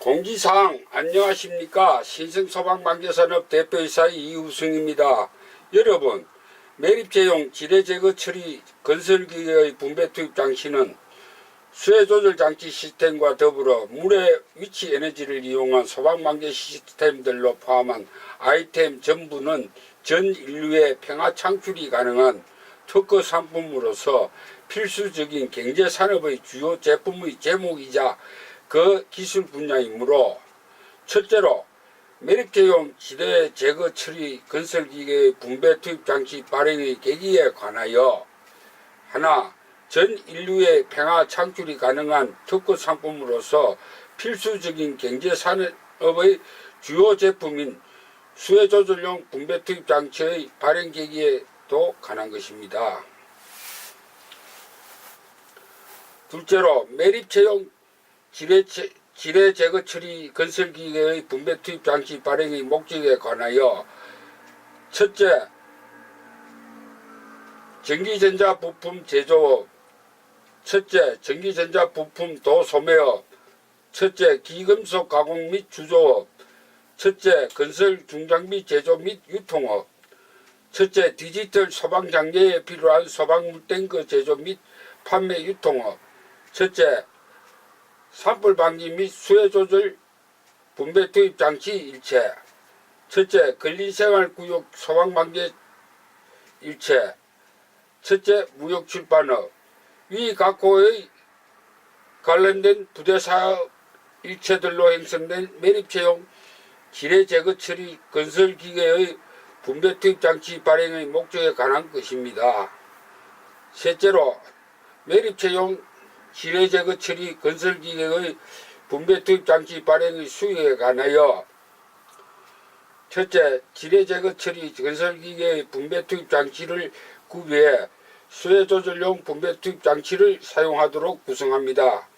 공지사항 안녕하십니까 신성소방방재산업 대표이사 이우승입니다. 여러분 매립제용 지뢰제거 처리 건설기계의 분배 투입 장치는 수해조절 장치 시스템과 더불어 물의 위치 에너지를 이용한 소방방재 시스템들로 포함한 아이템 전부는 전 인류의 평화 창출이 가능한 특허 상품으로서 필수적인 경제산업의 주요 제품의 제목이자 그 기술 분야이므로 첫째로 매립제용 지대 제거 처리 건설기계의 분배 투입 장치 발행의 계기에 관하여 하나 전 인류의 평화 창출이 가능한 특허 상품으로서 필수적인 경제 산업의 주요 제품인 수해 조절용 분배 투입 장치의 발행 계기에도 관한 것입니다. 둘째로 매립체용 지뢰, 체- 지뢰 제거 처리 건설기계의 분배 투입 장치 발행의 목적에 관하여 첫째 전기전자 부품 제조업. 첫째 전기전자 부품 도소매업. 첫째 기금속 가공 및 주조업. 첫째 건설 중장비 제조 및 유통업. 첫째 디지털 소방장비에 필요한 소방물탱크 제조 및 판매 유통업. 첫째 산불 방지 및 수해 조절 분배 투입 장치 일체 첫째 근린생활 구역 소방 방제 일체 첫째 무역 출판업 위 각호의 관련된 부대 사업 일체들로 형성된 매립체용 지뢰 제거 처리 건설 기계의 분배 투입 장치 발행의 목적에 관한 것입니다. 셋째로 매립체용 지뢰 제거 처리 건설 기계의 분배 투입 장치 발행의 수익에 관하여 첫째, 지뢰 제거 처리 건설 기계의 분배 투입 장치를 구비해 수해 조절용 분배 투입 장치를 사용하도록 구성합니다.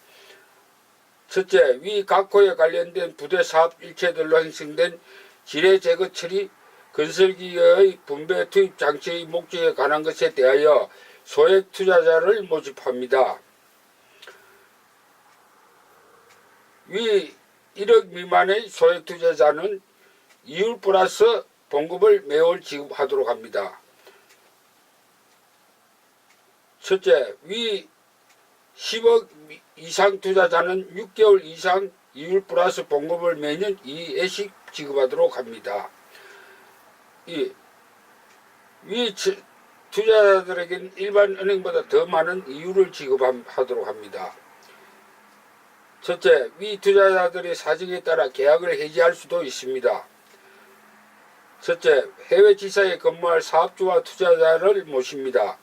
첫째, 위 각호에 관련된 부대 사업 일체들로 형성된 지뢰 제거 처리 건설기계의 분배 투입 장치의 목적에 관한 것에 대하여 소액 투자자를 모집합니다. 위 1억 미만의 소액 투자자는 이율 플러스 봉급을 매월 지급하도록 합니다. 첫째, 위 10억 이상 투자자는 6개월 이상 이율 플러스 봉급을 매년 2회씩 지급하도록 합니다. 이, 위 치- 투자자들에게는 일반 은행보다 더 많은 이율을 지급하도록 합니다. 첫째, 위 투자자들의 사정에 따라 계약을 해지할 수도 있습니다. 첫째, 해외 지사에 근무할 사업주와 투자자를 모십니다.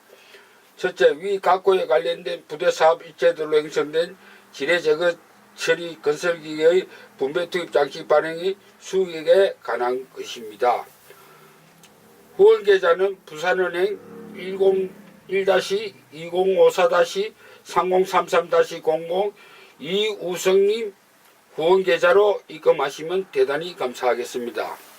첫째, 위 각고에 관련된 부대 사업 일체들로 형성된 지뢰 제거 처리 건설기계의 분배 투입 장치 발행이 수익에 관한 것입니다. 후원 계좌는 부산은행 101-2054-3033-00 이우성님 후원 계좌로 입금하시면 대단히 감사하겠습니다.